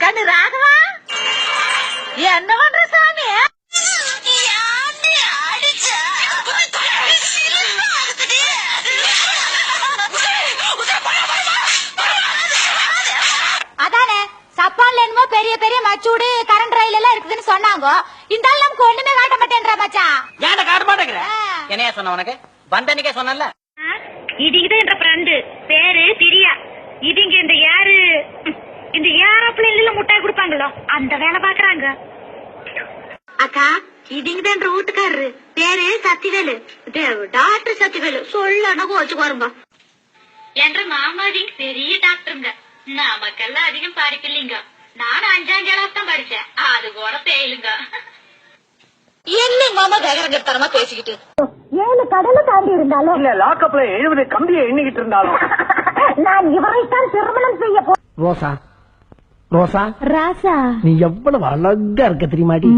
கண்ணு ராகவா? என்ன பண்ற சாமி? அதானே சப்பான்ல என்னமோ பெரிய பெரிய மச்சூடு கரண்ட் ரயில் எல்லாம் இருக்குதுன்னு சொன்னாங்க. இந்த ஆள் நமக்கு ஒண்ணுமே காட்ட மாட்டேன்றா மச்சான். ஏன்டா காட்ட மாட்டேங்கிற. என்னையா சொன்ன உனக்கு? வந்தன்னைக்கே சொன்னல இதுக்குதான் என்ற ஃப்ரெண்டு பேரு பிரியா இதுங்க இந்த யாரு ம், இந்த ஏரோப்ளேன்ல கொடுப்பாங்களோ அந்த வேலை பாக்குறாங்க. அக்கா இதுங்கதான் வீட்டுக்காரரு பேரு சத்திவேலு. டாக்டர் சத்திவேலு. சொல்லணும் கோச்சு வரும்பா என்ற மாமாவிங்க பெரிய டாக்டருங்க. நமக்கெல்லாம் அதிகம் படிக்கலைங்க நானும் அஞ்சாம் கிளாஸ் தான் படிச்சேன். அது கூட தேயிலுங்க என்ன மாமா தகரங்கத்தனமா பேசிக்கிட்டு? ஏழு கடலை தாண்டி இருந்தாலும் இல்ல லாக்கப்ல எழுபது கம்பியை எண்ணிக்கிட்டு இருந்தாலும். நான் இவரைத்தான் திருமணம் செய்ய போ ரோசா? ரோசா. நீ எவ்வளவு அழகா இருக்க தெரியுமாடி?